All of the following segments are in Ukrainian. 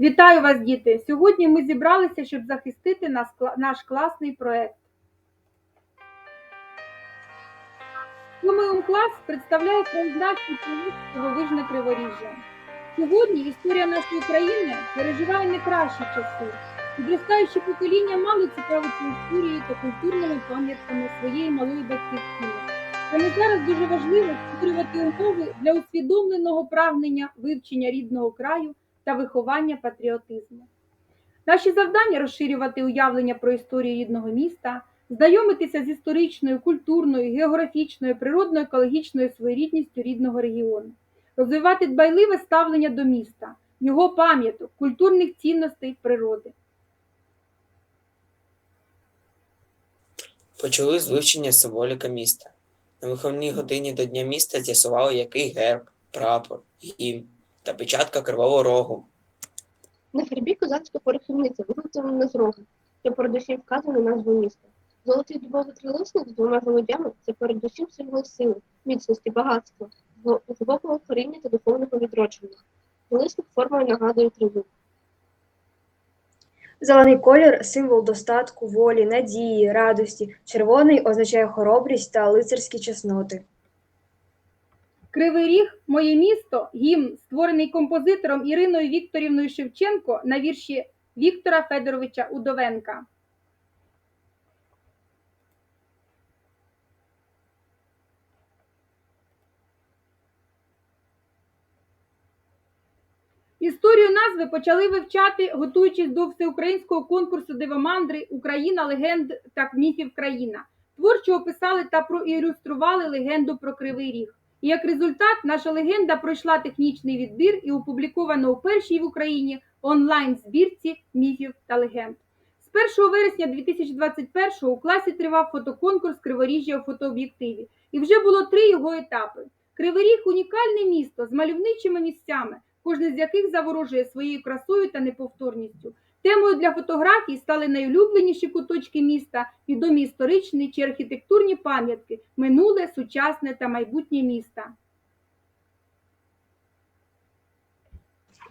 Вітаю вас, діти! Сьогодні ми зібралися, щоб захистити наш класний проект. Сьомий клас представляє краєзнавчий проєкт Дивовижне Криворіжжя. Сьогодні історія нашої країни переживає не кращі часи. Підростаюче покоління мало цікавиться історією та культурними пам'ятками своєї малої батьківщини. Саме зараз дуже важливо створювати умови для усвідомленого прагнення вивчення рідного краю та виховання патріотизму. Наші завдання розширювати уявлення про історію рідного міста, знайомитися з історичною, культурною, географічною, природно-екологічною своєрідністю рідного регіону, розвивати дбайливе ставлення до міста, його пам'яток, культурних цінностей природи. Почали з символіка міста. На виховній годині до Дня міста з'ясували, який герб, прапор, гімн та печатка Кривого Рогу. На гербі козацька порохівниця виготовлена з рогу, що передусім вказано назву міста. Золотий дубовий трилисник з двома голубями це передусім символ сили, міцності, багатства, глибокого коріння та духовного відродження. Трилисник формою нагадує триву. Зелений колір символ достатку, волі, надії, радості. Червоний означає хоробрість та лицарські чесноти. Кривий Ріг Моє місто гімн, створений композитором Іриною Вікторівною Шевченко на вірші Віктора Федоровича Удовенка. Історію назви почали вивчати, готуючись до всеукраїнського конкурсу Дивомандри Україна легенд та міфів країна. Творчо описали та проілюстрували легенду про Кривий Ріг. І як результат, наша легенда пройшла технічний відбір і опубліковано у першій в Україні онлайн-збірці міфів та легенд. З 1 вересня 2021 у класі тривав фотоконкурс Криворіжжя у фотооб'єктиві. І вже було три його етапи. Кривий Ріг – унікальне місто з мальовничими місцями, кожне з яких заворожує своєю красою та неповторністю. Темою для фотографій стали найулюбленіші куточки міста, відомі історичні чи архітектурні пам'ятки, минуле, сучасне та майбутнє міста.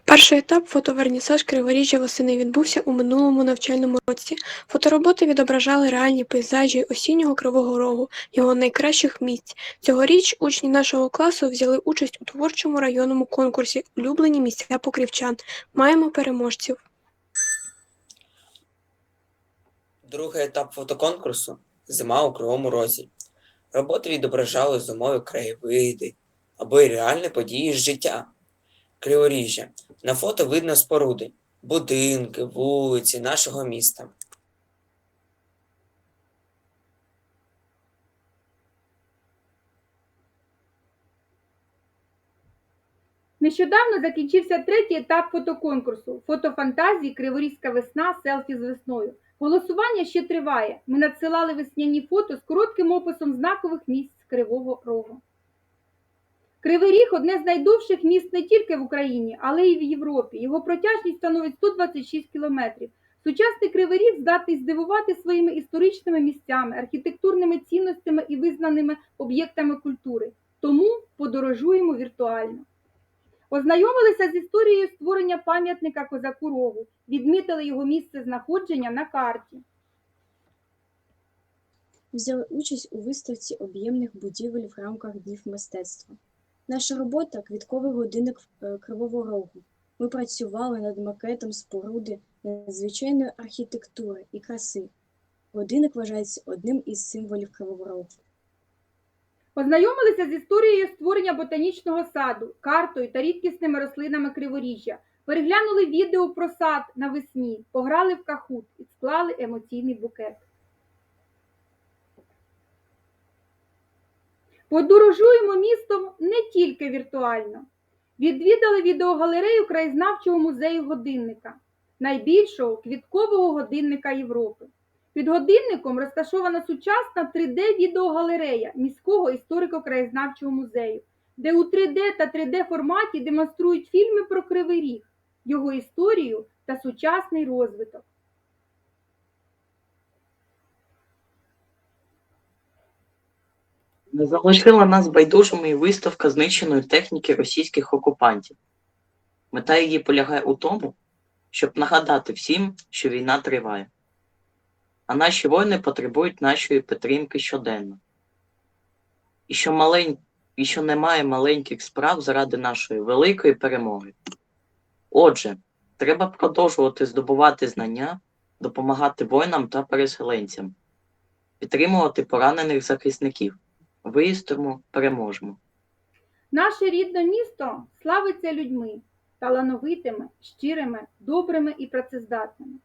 Перший етап фотовернісаж Криворіжжя восени відбувся у минулому навчальному році. Фотороботи відображали реальні пейзажі осіннього Кривого Рогу, його найкращих місць. Цьогоріч учні нашого класу взяли участь у творчому районному конкурсі Улюблені місця покрівчан. Маємо переможців. Другий етап фотоконкурсу Зима у Кривому Розі. Роботи відображали зимові краєвиди або й реальні події з життя. Криворіжжя. На фото видно споруди, будинки, вулиці нашого міста. Нещодавно закінчився третій етап фотоконкурсу Фотофантазії Криворізька весна селфі з весною. Голосування ще триває. Ми надсилали весняні фото з коротким описом знакових місць Кривого Рогу. Кривий Ріг одне з найдовших міст не тільки в Україні, але й в Європі. Його протяжність становить 126 кілометрів. Сучасний Кривий Ріг здатний здивувати своїми історичними місцями, архітектурними цінностями і визнаними об'єктами культури. Тому подорожуємо віртуально. Ознайомилися з історією створення пам'ятника козаку Рогу, відмітили його місце знаходження на карті. взяли участь у виставці об'ємних будівель в рамках Днів мистецтва. Наша робота квітковий годинник е, Кривого Рогу. Ми працювали над макетом споруди надзвичайної архітектури і краси. Годинник вважається одним із символів Кривого Рогу. Ознайомилися з історією створення ботанічного саду, картою та рідкісними рослинами Криворіжжя. Переглянули відео про сад навесні, пограли в кахут і склали емоційний букет. Подорожуємо містом не тільки віртуально. Відвідали відеогалерею краєзнавчого музею годинника, найбільшого квіткового годинника Європи. Під годинником розташована сучасна 3D-відеогалерея міського історико-краєзнавчого музею, де у 3D та 3D форматі демонструють фільми про Кривий Ріг, його історію та сучасний розвиток. Не залишила нас байдужими і виставка знищеної техніки російських окупантів. Мета її полягає у тому, щоб нагадати всім, що війна триває. А наші воїни потребують нашої підтримки щоденно. І що, малень... і що немає маленьких справ заради нашої великої перемоги. Отже, треба продовжувати здобувати знання, допомагати воїнам та переселенцям, підтримувати поранених захисників. Вистоїмо, переможемо. Наше рідне місто славиться людьми, талановитими, щирими, добрими і працездатними,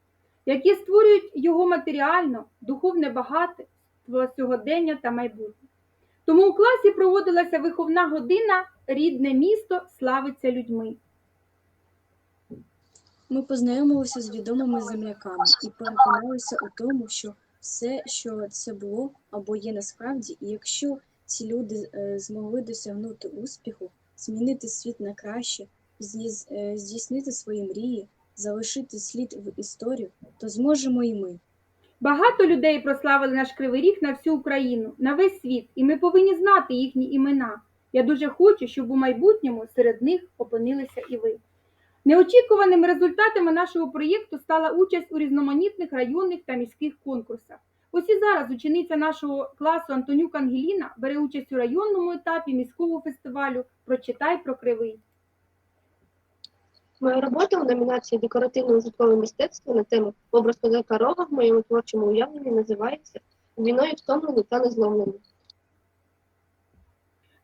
які створюють його матеріально, духовне багатство сьогодення та майбутнє. Тому у класі проводилася виховна година Рідне місто славиться людьми. Ми познайомилися з відомими земляками і переконалися у тому, що все, що це було або є насправді, і якщо ці люди е, змогли досягнути успіху, змінити світ на краще, е, здійснити свої мрії, залишити слід в історію, то зможемо і ми. Багато людей прославили наш Кривий Ріг на всю Україну, на весь світ, і ми повинні знати їхні імена. Я дуже хочу, щоб у майбутньому серед них опинилися і ви. Неочікуваними результатами нашого проєкту стала участь у різноманітних районних та міських конкурсах. Ось і зараз учениця нашого класу Антонюк Ангеліна бере участь у районному етапі міського фестивалю Прочитай про кривий. Моя робота у номінації Декоративно-ужиткове мистецтво на тему Образ козака рога в моєму творчому уявленні називається Війною втомлені та незломлені.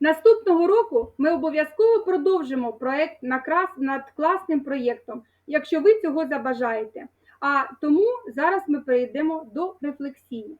Наступного року ми обов'язково продовжимо проект над класним проєктом, якщо ви цього забажаєте. А тому зараз ми перейдемо до рефлексії.